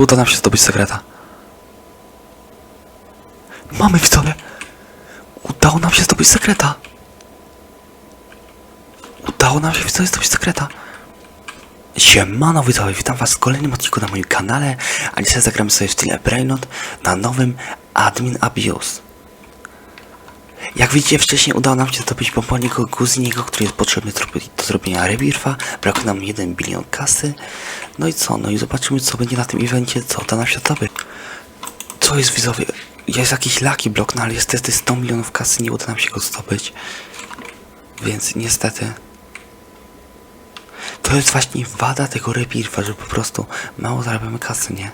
Uda nam się zdobyć sekreta. Mamy widzowie! Udało nam się zdobyć sekreta! Udało nam się widzowie zdobyć sekreta! Siemano widzowie, witam was w kolejnym odcinku na moim kanale, a dzisiaj zagramy sobie w stile Brainot na nowym Admin Abuse. Jak widzicie, wcześniej udało nam się zdobyć pomponego Guziniego, który jest potrzebny do zrobienia rebirfa. Brakuje nam 1 bilion kasy. No i co? No i zobaczymy, co będzie na tym evencie, co uda nam się zdobyć. Co jest widzowie? Jest jakiś lucky block, no ale niestety 100 milionów kasy nie uda nam się go zdobyć. Więc niestety... To jest właśnie wada tego rebirfa, że po prostu mało zarabiamy kasy, nie?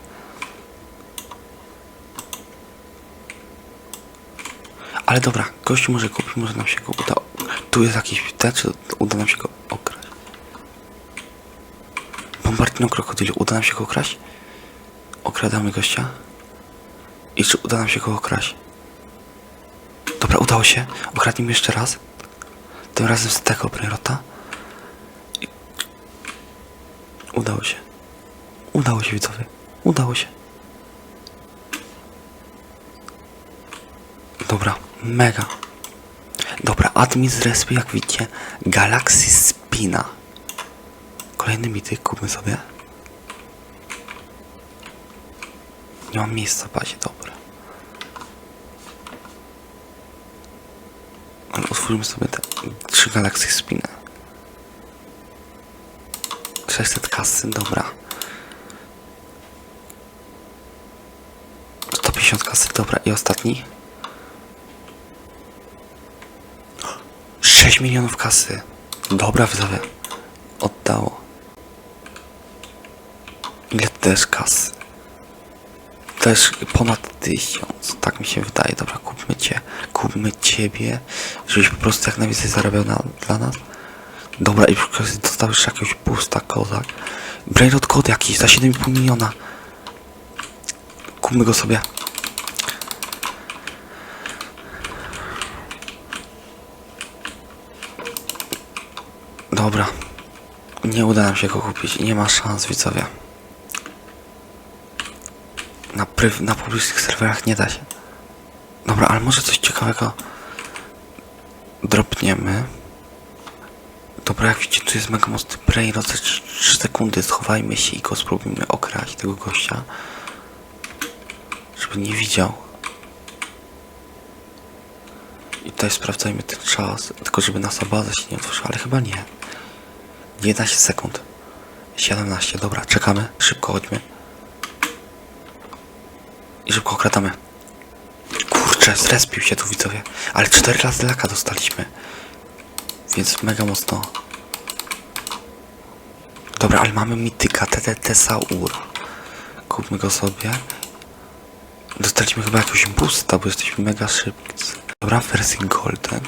Ale dobra, gościu może kupi, może nam się go uda. Tu jest jakiś ten, czy uda nam się go okraść? Bombardino krokodylu, uda nam się go okraść? Okradamy gościa. I czy uda nam się go okraść? Dobra, udało się. Okradnijmy jeszcze raz. Tym razem z tego Bryrota. I... Udało się. Udało się widzowie. Udało się. Dobra, mega. Dobra, admin z respy, jak widzicie, Galaxy Spina. Kolejny mity, kupmy sobie. Nie mam miejsca w bazie, dobra. Ale otwórzmy sobie te trzy Galaxy Spiny. 600 kasy, dobra. 150 kasy, dobra. I ostatni. 6 milionów kasy. Dobra, widzowie. Oddało. Ile też kasy? Też ponad tysiąc. Tak mi się wydaje. Dobra, kupmy cię. Kupmy ciebie. Żebyś po prostu jak najwięcej zarabiał na, dla nas. Dobra, i dostałeś jakiegoś pusta kozak. Brainrot kod jakiś za 7,5 miliona. Kupmy go sobie. Dobra. Nie uda nam się go kupić. Nie ma szans, widzowie. Na, pryw- na publicznych serwerach nie da się. Dobra, ale może coś ciekawego dropniemy. Dobra, jak widzicie, tu jest mega mocny brain, no te 3 sekundy schowajmy się i go spróbujmy okraść, tego gościa. Żeby nie widział. I tutaj sprawdzajmy ten czas, tylko żeby nasza baza się nie otworzyła, ale chyba nie. 11 sekund. 17, dobra, czekamy. Szybko chodźmy. I szybko okradamy. Kurczę, zrespił się tu widzowie. Ale 4 razy laka dostaliśmy. Więc mega mocno. Dobra, ale mamy mityka TTT Saur. Kupmy go sobie. Dostaliśmy chyba jakiegoś boosta, bo jesteśmy mega szybcy. Dobra, wersji Golden.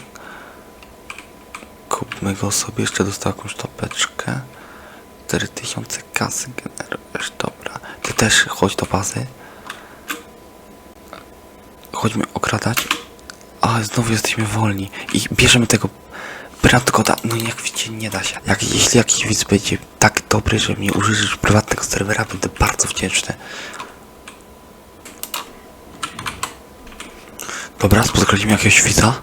Kupmy go sobie, jeszcze dostał jakąś topeczkę. 4000 kasy generujesz, dobra. Ty też chodź do bazy. Chodźmy okradać. A, znowu jesteśmy wolni. I bierzemy tego Bratkoda. No jak widzicie, nie da się. Jak, jeśli jakiś widz będzie tak dobry, że mnie użyczysz prywatnego serwera, będę bardzo wdzięczny. Dobra, spotkaliśmy jakiegoś widza.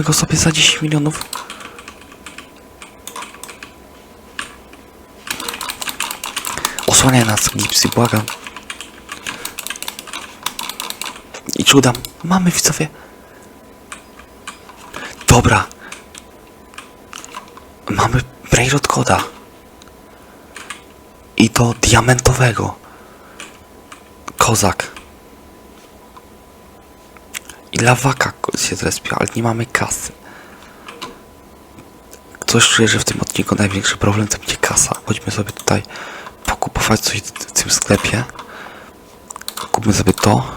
Kupmy go sobie za 10 milionów. Osłaniaj nas, Gipsy, błagam. I cudam. Mamy widzowie. Dobra. Mamy Brainrot koda. I to diamentowego. Kozak. I lawaka się zrespił, ale nie mamy kasy. Coś czuję, że w tym odcinku największy problem to będzie kasa. Chodźmy sobie tutaj pokupować coś w tym sklepie. Kupmy sobie to.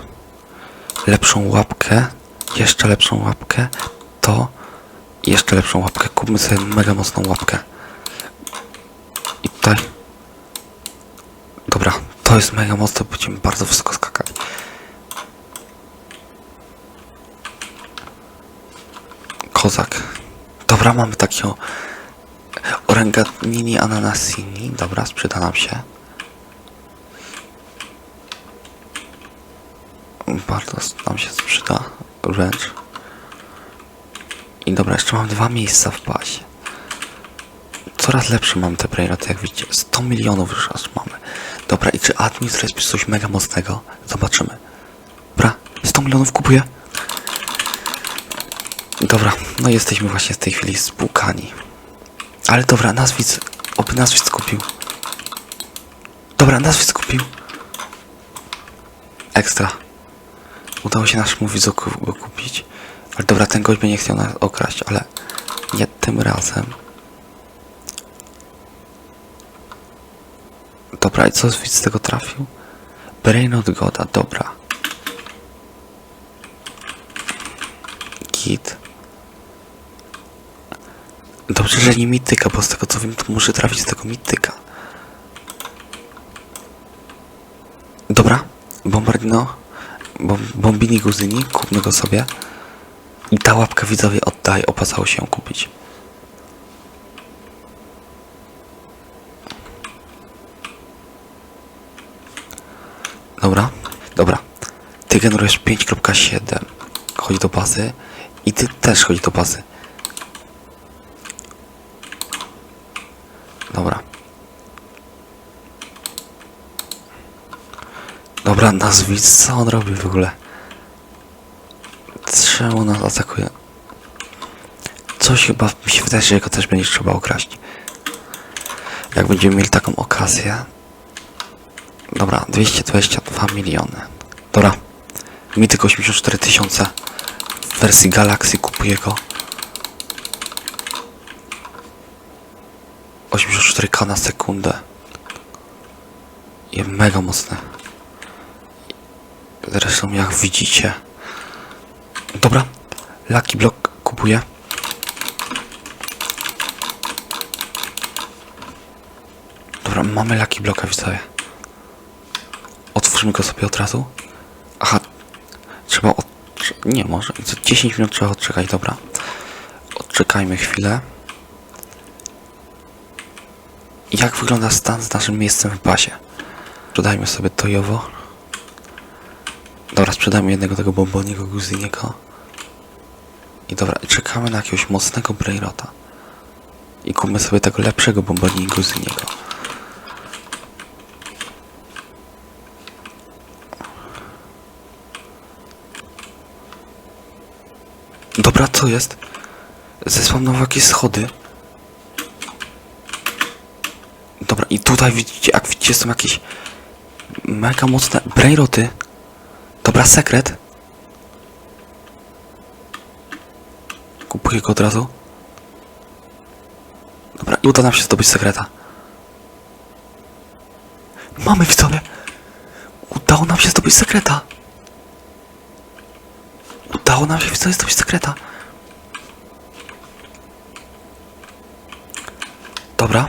Lepszą łapkę. Jeszcze lepszą łapkę. To. Jeszcze lepszą łapkę. Kupmy sobie mega mocną łapkę. I tutaj. Dobra, to jest mega mocne, będziemy bardzo wysoko skakać. Kozak. Dobra, mamy takiego Orangatini ananasini. Dobra, sprzeda nam się. Bardzo nam się przyda wręcz. I dobra, jeszcze mam dwa miejsca w pasie. Coraz lepsze mam te brainoty, jak widzicie. 100 milionów już aż mamy. Dobra, i czy admin jest coś mega mocnego? Zobaczymy. Dobra, 100 milionów kupuję. Dobra, no jesteśmy właśnie w tej chwili spłukani. Ale dobra, nazwisk, oby nazwisk kupił. Dobra, nazwisk kupił. Ekstra. Udało się naszemu widzu go kupić. Ale dobra, ten gość by nie chciał nas okraść, ale nie tym razem. Dobra, i co widz z tego trafił? Brain od Goda, dobra. Git. Dobrze, że nie mityka, bo z tego co wiem, to muszę trafić z tego mityka. Dobra, Bombardino, bom, Bombini Guzyni, kupmy go sobie. I ta łapka widzowie oddaj, opłacało się ją kupić. Dobra, dobra. Ty generujesz 5.7. Chodź do bazy. I ty też chodź do bazy. Dobra. Dobra, nazwisk, co on robi w ogóle? Czemu nas atakuje? Coś chyba mi się wydaje, że go też będzie trzeba okraść. Jak będziemy mieli taką okazję. Dobra, 222 miliony. Dobra. Mi tylko 84 tysiące. W wersji Galaxy kupuję go. 84k na sekundę. Jest mega mocne. Zresztą jak widzicie. Dobra. Lucky Block kupuję. Dobra, mamy Lucky Blocka widzowie. Otwórzmy go sobie od razu. Aha. Trzeba od... Nie, może. Co 10 minut trzeba odczekać, dobra. Odczekajmy chwilę. Jak wygląda stan z naszym miejscem w bazie? Sprzedajmy sobie tojowo. Dobra, sprzedajmy jednego tego bomboniego guzyniego. I dobra, czekamy na jakiegoś mocnego brainrota. I kupmy sobie tego lepszego bomboni guzyniego. Dobra, co jest? Zespawnował jakieś schody. Dobra, i tutaj widzicie, jak widzicie, są jakieś mega mocne brainroty. Dobra, sekret. Kupuję go od razu. Dobra, uda nam się zdobyć sekreta. Mamy widzowie. Udało nam się zdobyć sekreta. Udało nam się widzowie zdobyć sekreta. Dobra.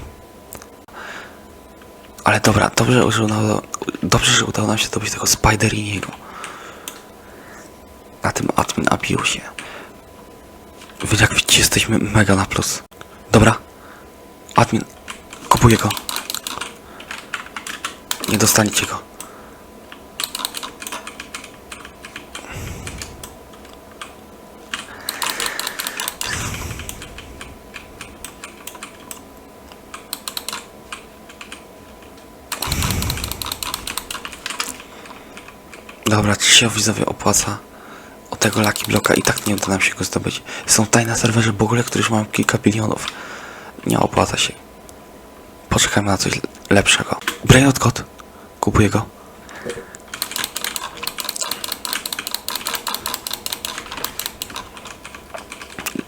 Ale dobra, dobrze, że udało, dobrze, że udało nam się zdobyć tego Spideriniego. Abusie. Wy jak widzicie, jesteśmy mega na plus. Dobra. Admin, kupuję go. Nie dostaniecie go. Dobra, czy się widzowie opłaca tego Lucky Blocka i tak nie uda nam się go zdobyć. Są tutaj na serwerze w ogóle, którzy mają kilka bilionów. Nie opłaca się. Poczekajmy na coś lepszego. Brainot Code. Kupuję go.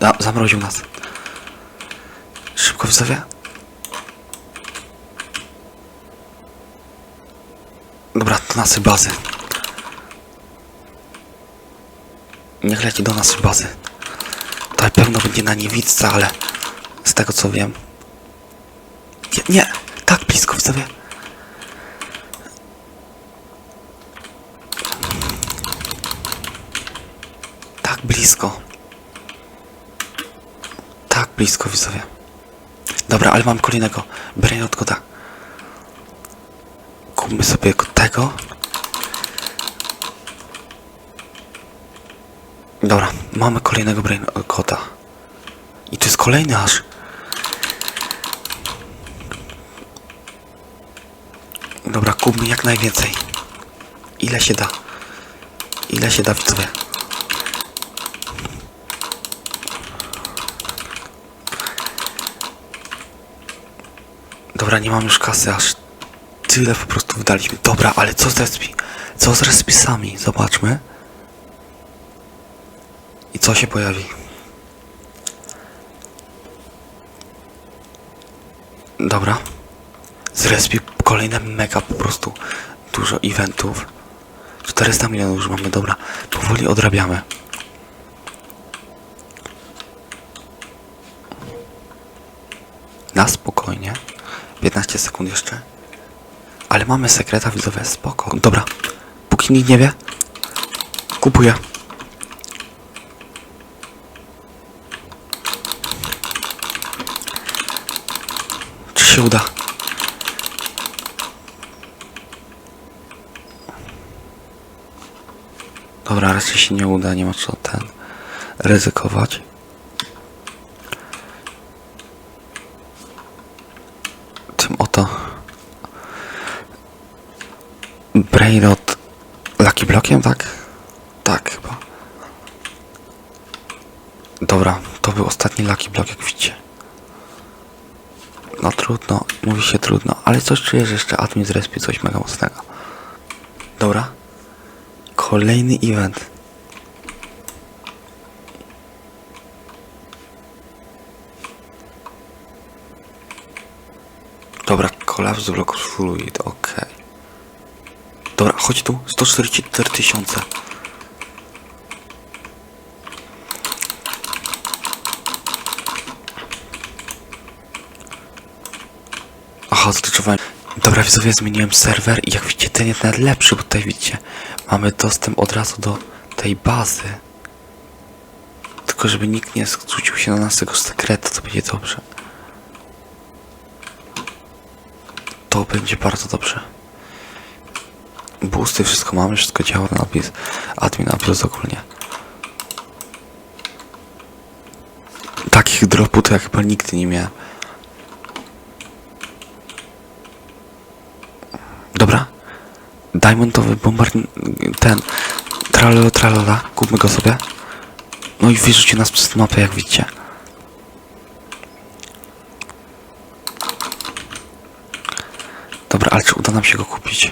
Da, zamroził nas. Szybko widzowie. Dobra, do naszej bazy. Niech leci do naszej bazy. Tutaj pewno będzie na niewidce, ale z tego co wiem. Nie, nie, tak blisko widzowie. Tak blisko. Tak, blisko widzowie. Dobra, ale mam kolejnego. Brainot Goda. Kupmy sobie go- tego. Dobra, mamy kolejnego Brain Goda. I to jest kolejny aż. Dobra, kupmy jak najwięcej. Ile się da? Ile się da widzowie? Dobra, nie mam już kasy, aż tyle po prostu wydaliśmy. Dobra, ale co z respi? Co z respisami? Zobaczmy. Co się pojawi? Dobra. Z respi kolejne mega po prostu dużo eventów. 400 milionów już mamy, dobra. Powoli odrabiamy. Na spokojnie. 15 sekund jeszcze. Ale mamy sekreta widzowe, spoko. Dobra. Póki nikt nie wie. Kupuję. Się uda? Dobra, raczej się nie uda, nie ma co ten ryzykować. Tym oto Brainrot Lucky Blockiem, tak? Tak chyba. Dobra, to był ostatni Lucky Block, jak widzicie. No trudno, mówi się trudno, ale coś czuję, że jeszcze admin zrespi coś mega mocnego. Dobra. Kolejny event. Dobra, kolaps bloków fluid, okej. Dobra, chodź tu, 144 tysiące. Dobra, widzowie, zmieniłem serwer i jak widzicie, ten jest nawet lepszy, bo tutaj widzicie, mamy dostęp od razu do tej bazy. Tylko żeby nikt nie zrzucił się na nas tego sekretu, to będzie dobrze. To będzie bardzo dobrze. Boosty, wszystko mamy, wszystko działa na napis. Admin Abuse ogólnie. Takich dropów to ja chyba nigdy nie miałem. Dobra. Diamondowy bombard... ten... Tralala, tralala. Kupmy go sobie. No i wyrzuci nas przez mapę, jak widzicie. Dobra, ale czy uda nam się go kupić?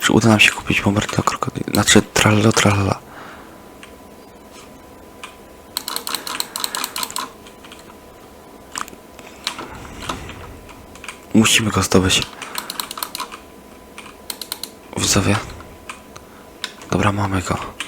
Czy uda nam się kupić bombardino krokodyl? Znaczy tralala, tralala. Musimy go zdobyć. Widzowie. Dobra, mamy go.